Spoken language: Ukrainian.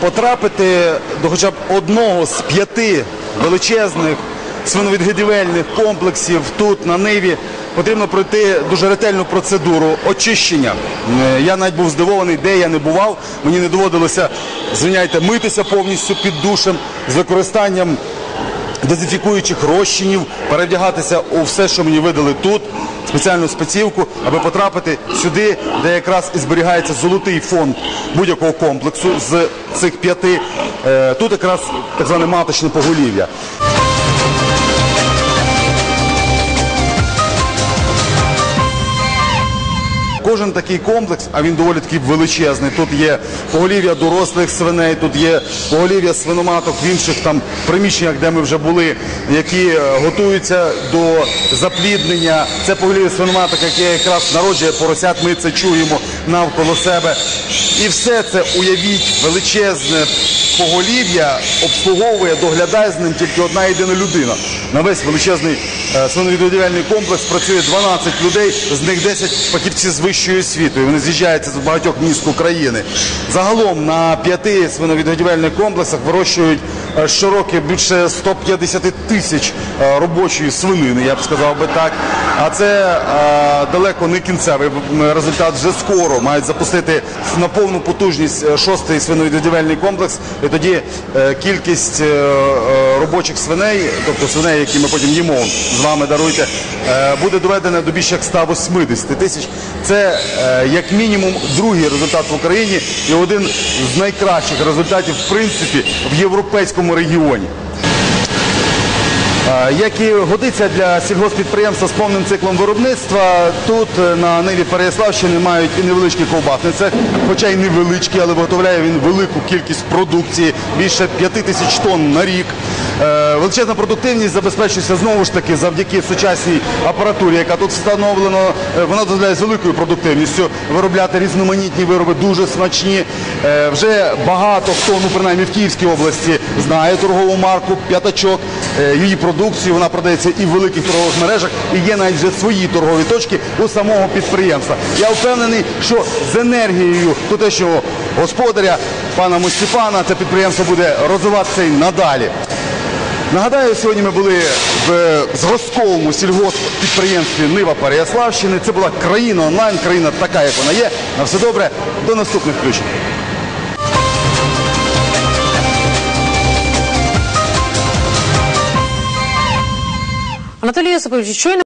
потрапити до хоча б одного з п'яти величезних свиновідгодівельних комплексів тут на Ниві, потрібно пройти дуже ретельну процедуру очищення. Е, Я навіть був здивований, де я не бував. Мені не доводилося, звиняйте, митися повністю під душем з використанням дезінфікуючих розчинів, перевдягатися у все, що мені видали тут, спеціальну спецівку, аби потрапити сюди, де якраз і зберігається золотий фонд будь-якого комплексу з цих п'яти. Е, Тут якраз так зване маточне поголів'я. Кожен такий комплекс, а він доволі такий величезний. Тут є поголів'я дорослих свиней, тут є поголів'я свиноматок в інших там приміщеннях, де ми вже були, які е, готуються до запліднення. Це поголів'я свиноматок, яке якраз народжує поросят. Ми це чуємо навколо себе. І все це уявіть величезне поголів'я обслуговує, доглядає з ним тільки одна єдина людина. На весь величезний е, свиновідводівельний комплекс працює 12 людей, з них 10 фахівці з вищою освітою. Вони з'їжджаються з багатьох міст України. Загалом на п'яти свиновідгодівельних комплексах вирощують щороки більше 150 тисяч е, робочої свинини, я б сказав би так. А це е, далеко не кінцевий результат. Вже скоро мають запустити на повну потужність е, шостий свиновідгодівельний комплекс. І тоді е, кількість е, е, робочих свиней, тобто свиней, які ми потім їмо з вами даруйте, е, буде доведена до більше як 180 тисяч. Це е, як мінімум другий результат в Україні і один з найкращих результатів в принципі в європейському регіоні. Е, Як і годиться для сільгоспідприємства з повним циклом виробництва, тут е, на Ниві Переяславщини мають і невеличкі ковбасниці, хоча й невеличкі, але виготовляє він велику кількість продукції, більше 5 тисяч тонн на рік. Е, Величезна продуктивність забезпечується знову ж таки завдяки сучасній апаратурі, яка тут встановлена. Е, Вона дозволяє з великою продуктивністю виробляти різноманітні вироби, дуже смачні. Е, Вже багато хто, ну принаймні в Київській області, знає торгову марку П'ятачок. Її продукцію вона продається і в великих торгових мережах, і є навіть вже свої торгові точки у самого підприємства. Я впевнений, що з енергією тутешнього господаря, пана Мустіпана, це підприємство буде розвиватися і надалі. Нагадаю, сьогодні ми були в зразковому сільгосппідприємстві Нива Переяславщини. Це була країна онлайн, країна така, як вона є. На все добре, до наступних включень. Анатолій Йосипович, щойно